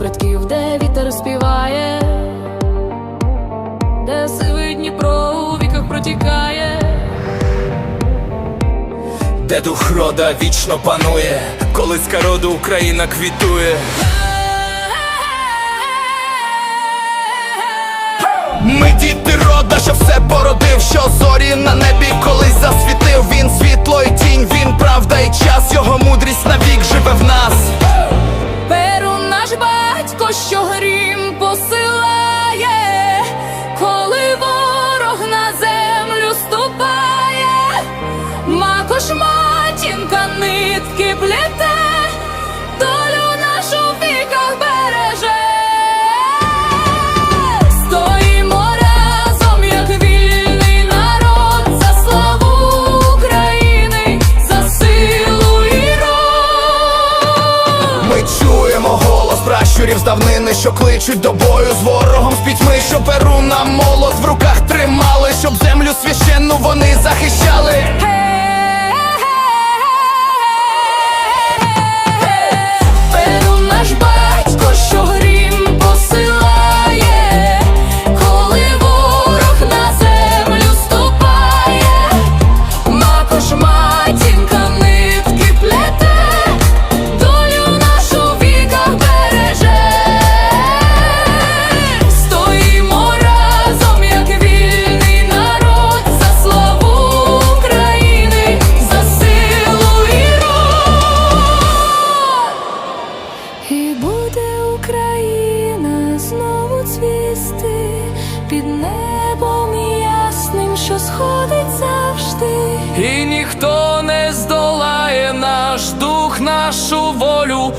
предків, де вітер співає, де сивий Дніпро у віках протікає, де дух рода вічно панує, колиска роду Україна квітує. Ми діти рода, що все породив, що зорі на небі колись засвітив. Він світло і тінь, він правда і час, його мудрість навік живе в нас. Перу наш бар що грім посилає, коли ворог на землю ступає, макош матінка нитки плете, пращурів з давнини, що кличуть до бою з ворогом з пітьми, що під небом ясним, що сходить завжди. І ніхто не здолає наш дух, нашу волю,